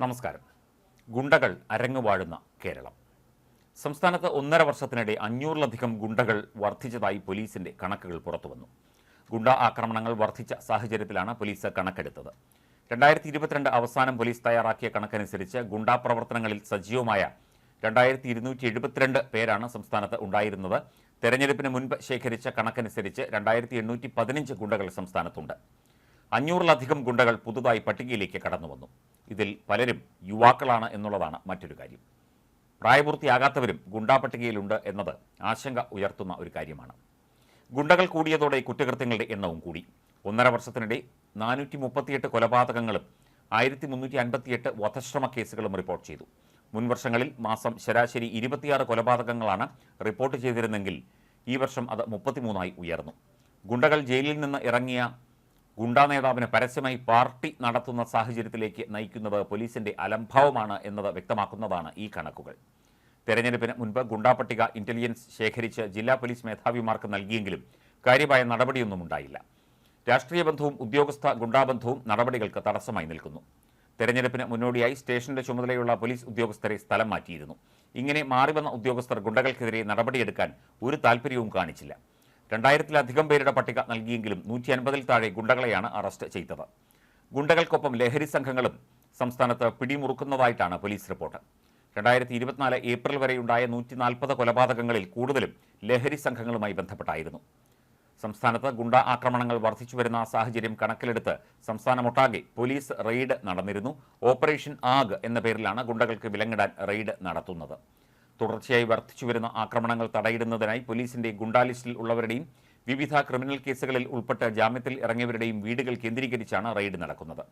നമസ്കാരം. ഗുണ്ടകൾ അരങ്ങുവാഴുന്ന കേരളം. സംസ്ഥാനത്ത് ഒന്നര വർഷത്തിനിടെ അഞ്ഞൂറിലധികം ഗുണ്ടകൾ വർദ്ധിച്ചതായി പോലീസിന്റെ കണക്കുകൾ പുറത്തുവന്നു. ഗുണ്ട ആക്രമണങ്ങൾ വർദ്ധിച്ച സാഹചര്യത്തിലാണ് പോലീസ് കണക്കെടുത്തത്. രണ്ടായിരത്തി ഇരുപത്തിരണ്ട് അവസാനം പോലീസ് തയ്യാറാക്കിയ കണക്കനുസരിച്ച് ഗുണ്ടാ പ്രവർത്തനങ്ങളിൽ സജീവമായ രണ്ടായിരത്തി ഇരുന്നൂറ്റി എഴുപത്തിരണ്ട് പേരാണ് സംസ്ഥാനത്ത് ഉണ്ടായിരുന്നത്. തെരഞ്ഞെടുപ്പിന് മുൻപ് ശേഖരിച്ച കണക്കനുസരിച്ച് രണ്ടായിരത്തി എണ്ണൂറ്റി പതിനഞ്ച് ഗുണ്ടകൾ സംസ്ഥാനത്തുണ്ട്. അഞ്ഞൂറിലധികം ഗുണ്ടകൾ പുതുതായി പട്ടികയിലേക്ക് കടന്നു വന്നു. ഇതിൽ പലരും യുവാക്കളാണ് എന്നുള്ളതാണ് മറ്റൊരു കാര്യം. പ്രായപൂർത്തിയാകാത്തവരും ഗുണ്ടാ പട്ടികയിലുണ്ട് എന്നത് ആശങ്ക ഉയർത്തുന്ന ഒരു കാര്യമാണ്. ഗുണ്ടകൾ കൂടിയതോടെ കുറ്റകൃത്യങ്ങളുടെ എണ്ണവും കൂടി. ഒന്നര വർഷത്തിനിടെ നാനൂറ്റി മുപ്പത്തിയെട്ട് കൊലപാതകങ്ങളും ആയിരത്തി മുന്നൂറ്റി അൻപത്തിയെട്ട് വധശ്രമ കേസുകളും റിപ്പോർട്ട് ചെയ്തു. മുൻ വർഷങ്ങളിൽ മാസം ശരാശരി ഇരുപത്തിയാറ് കൊലപാതകങ്ങളാണ് റിപ്പോർട്ട് ചെയ്തിരുന്നെങ്കിൽ ഈ വർഷം അത് മുപ്പത്തിമൂന്നായി ഉയർന്നു. ഗുണ്ടകൾ ജയിലിൽ നിന്ന് ഇറങ്ങിയ ഗുണ്ടാ നേതാവിന് പരസ്യമായി പാർട്ടി നടത്തുന്ന സാഹചര്യത്തിലേക്ക് നയിക്കുന്നത് പോലീസിന്റെ അലംഭാവമാണ് എന്നത് വ്യക്തമാക്കുന്നതാണ് ഈ കണക്കുകൾ. തെരഞ്ഞെടുപ്പിന് മുൻപ് ഗുണ്ടാ പട്ടിക ഇന്റലിജൻസ് ശേഖരിച്ച് ജില്ലാ പോലീസ് മേധാവിമാർക്ക് നൽകിയെങ്കിലും കാര്യമായ നടപടിയൊന്നും ഉണ്ടായില്ല. രാഷ്ട്രീയ ബന്ധവും ഉദ്യോഗസ്ഥ ഗുണ്ടാബന്ധവും നടപടികൾക്ക് തടസ്സമായി നിൽക്കുന്നു. തെരഞ്ഞെടുപ്പിന് മുന്നോടിയായി സ്റ്റേഷന്റെ ചുമതലയുള്ള പോലീസ് ഉദ്യോഗസ്ഥരെ സ്ഥലം മാറ്റിയിരുന്നു. ഇങ്ങനെ മാറിവന്ന ഉദ്യോഗസ്ഥർ ഗുണ്ടകൾക്കെതിരെ നടപടിയെടുക്കാൻ ഒരു താൽപ്പര്യവും കാണിച്ചില്ല. രണ്ടായിരത്തിലധികം പേരുടെ പട്ടിക നൽകിയെങ്കിലും നൂറ്റി അൻപതിൽ താഴെ ഗുണ്ടകളെയാണ് അറസ്റ്റ് ചെയ്തത്. ഗുണ്ടകൾക്കൊപ്പം ലഹരി സംഘങ്ങളും സംസ്ഥാനത്ത് പിടിമുറുക്കുന്നതായിട്ടാണ് പോലീസ് റിപ്പോർട്ട്. രണ്ടായിരത്തി ഇരുപത്തിനാല് ഏപ്രിൽ വരെയുണ്ടായ നൂറ്റി നാൽപ്പത് കൊലപാതകങ്ങളിൽ കൂടുതലും ലഹരി സംഘങ്ങളുമായി ബന്ധപ്പെട്ടായിരുന്നു. സംസ്ഥാനത്ത് ഗുണ്ട ആക്രമണങ്ങൾ വർദ്ധിച്ചു വരുന്ന സാഹചര്യം കണക്കിലെടുത്ത് സംസ്ഥാനമൊട്ടാകെ പോലീസ് റെയ്ഡ് നടന്നിരുന്നു. ഓപ്പറേഷൻ ആഗ് എന്ന പേരിലാണ് ഗുണ്ടകൾക്ക് വിലങ്ങിടാൻ റെയ്ഡ് നടത്തുന്നത്. തുടർച്ചയായി വർദ്ധിച്ചുവരുന്ന ആക്രമണങ്ങൾ തടയിടുന്നതിനായി പോലീസിന്റെ ഗുണ്ടാലിസ്റ്റിൽ ഉള്ളവരുടെയും വിവിധ ക്രിമിനൽ കേസുകളിൽ ഉൾപ്പെട്ട ജാമ്യത്തിൽ ഇറങ്ങിയവരുടെയും വീടുകൾ കേന്ദ്രീകരിച്ചാണ് റെയ്ഡ് നടക്കുന്നത്.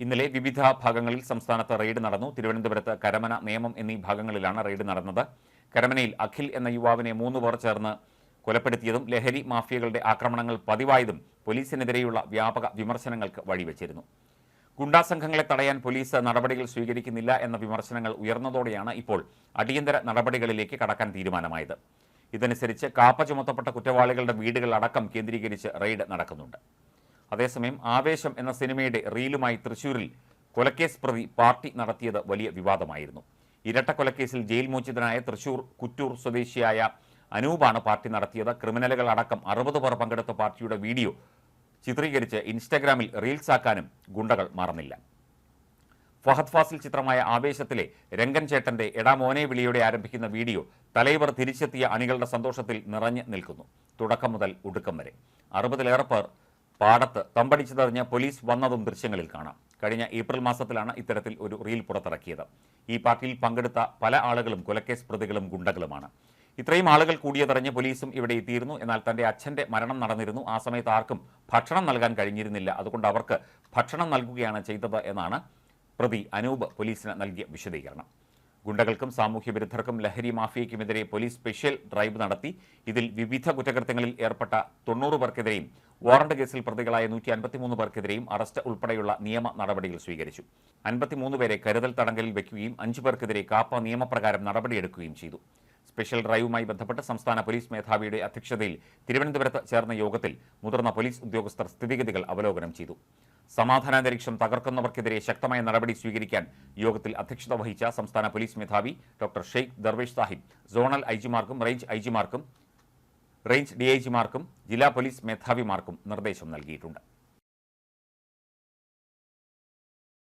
ഇന്നലെ വിവിധ ഭാഗങ്ങളിൽ സംസ്ഥാനത്ത് റെയ്ഡ് നടന്നു. തിരുവനന്തപുരത്ത് കരമന നേമം എന്നീ ഭാഗങ്ങളിലാണ് റെയ്ഡ് നടന്നത്. കരമനയിൽ അഖിൽ എന്ന യുവാവിനെ മൂന്ന് പേർ ചേർന്ന് കൊലപ്പെടുത്തിയതും ലഹരി മാഫിയകളുടെ ആക്രമണങ്ങൾ പതിവായതും പോലീസിനെതിരെയുള്ള വ്യാപക വിമർശനങ്ങൾക്ക് വഴിവെച്ചിരുന്നു. ഗുണ്ടാ സംഘങ്ങളെ തടയാൻ പോലീസ് നടപടികൾ സ്വീകരിക്കുന്നില്ല എന്ന വിമർശനങ്ങൾ ഉയർന്നതോടെയാണ് ഇപ്പോൾ അടിയന്തര നടപടികളിലേക്ക് കടക്കാൻ തീരുമാനമായത്. ഇതനുസരിച്ച് കാപ്പ ചുമത്തപ്പെട്ട കുറ്റവാളികളുടെ വീടുകൾ അടക്കം കേന്ദ്രീകരിച്ച് റെയ്ഡ് നടക്കുന്നുണ്ട്. അതേസമയം ആവേശം എന്ന സിനിമയുടെ റീലുമായി തൃശൂരിൽ കൊലക്കേസ് പ്രതി പാർട്ടി നടത്തിയത് വലിയ വിവാദമായിരുന്നു. ഇരട്ട കൊലക്കേസിൽ ജയിൽ മോചിതനായ തൃശൂർ കുറ്റൂർ സ്വദേശിയായ അനൂപാണ് പാർട്ടി നടത്തിയത്. ക്രിമിനലുകൾ അടക്കം അറുപത് പേർ പങ്കെടുത്ത പാർട്ടിയുടെ വീഡിയോ ചിത്രീകരിച്ച് ഇൻസ്റ്റഗ്രാമിൽ റീൽസ് ആക്കാനും ഗുണ്ടകൾ മറന്നില്ല. ഫഹദ് ഫാസിൽ ചിത്രമായ ആവേശത്തിലെ രംഗൻ ചേട്ടന്റെ എടാമോനെ വിളിയോടെ ആരംഭിക്കുന്ന വീഡിയോ തലൈവർ തിരിച്ചെത്തിയ അണികളുടെ സന്തോഷത്തിൽ നിറഞ്ഞു നിൽക്കുന്നു. തുടക്കം മുതൽ ഒടുക്കം വരെ. അറുപതിലേറെ പേർ പാടത്ത് തമ്പടിച്ചതെറിഞ്ഞ് പോലീസ് വന്നതും ദൃശ്യങ്ങളിൽ കാണാം. കഴിഞ്ഞ ഏപ്രിൽ മാസത്തിലാണ് ഇത്തരത്തിൽ ഒരു റീൽ പുറത്തിറക്കിയത്. ഈ പാർട്ടിയിൽ പങ്കെടുത്ത പല ആളുകളും കൊലക്കേസ് പ്രതികളും ഗുണ്ടകളുമാണ്. ഇത്രയും ആളുകൾ കൂടിയതറിഞ്ഞ് പോലീസും ഇവിടെ എത്തിയിരുന്നു. എന്നാൽ തന്റെ അച്ഛന്റെ മരണം നടന്നിരുന്നു. ആ സമയത്ത് ആർക്കും ഭക്ഷണം നൽകാൻ കഴിഞ്ഞിരുന്നില്ല. അതുകൊണ്ട് അവർക്ക് ഭക്ഷണം നൽകുകയാണ് ചെയ്തത് എന്നാണ് പ്രതി അനൂപ് പോലീസിന് നൽകിയ വിശദീകരണം. ഗുണ്ടകൾക്കും സാമൂഹ്യ വിരുദ്ധർക്കും ലഹരി മാഫിയയ്ക്കുമെതിരെ പോലീസ് സ്പെഷ്യൽ ഡ്രൈവ് നടത്തി. ഇതിൽ വിവിധ കുറ്റകൃത്യങ്ങളിൽ ഏർപ്പെട്ട തൊണ്ണൂറ് പേർക്കെതിരെയും വാറണ്ട് കേസിൽ പ്രതികളായ നൂറ്റി അൻപത്തിമൂന്ന് പേർക്കെതിരെയും അറസ്റ്റ് ഉൾപ്പെടെയുള്ള നിയമ നടപടികൾ സ്വീകരിച്ചു. അൻപത്തിമൂന്ന് പേരെ കരുതൽ തടങ്കലിൽ വയ്ക്കുകയും അഞ്ചു പേർക്കെതിരെ കാപ്പ നിയമപ്രകാരം നടപടിയെടുക്കുകയും ചെയ്തു. സ്പെഷ്യൽ ഡ്രൈവുമായി ബന്ധപ്പെട്ട് സംസ്ഥാന പോലീസ് മേധാവിയുടെ അധ്യക്ഷതയിൽ തിരുവനന്തപുരത്ത് ചേർന്ന യോഗത്തിൽ മുതിർന്ന പോലീസ് ഉദ്യോഗസ്ഥർ സ്ഥിതിഗതികൾ അവലോകനം ചെയ്തു. സമാധാനാന്തരീക്ഷം തകർക്കുന്നവർക്കെതിരെ ശക്തമായ നടപടി സ്വീകരിക്കാൻ യോഗത്തിൽ അധ്യക്ഷത വഹിച്ച സംസ്ഥാന പോലീസ് മേധാവി ഡോക്ടർ ഷെയ്ഖ് ദർവേഷ് സാഹിബ് സോണൽ ഐജിമാർക്കും റേഞ്ച് ഐജിമാർക്കും റേഞ്ച് ഡിഐജിമാർക്കും ജില്ലാ പോലീസ് മേധാവിമാർക്കും നിർദ്ദേശം നൽകിയിട്ടുണ്ട്.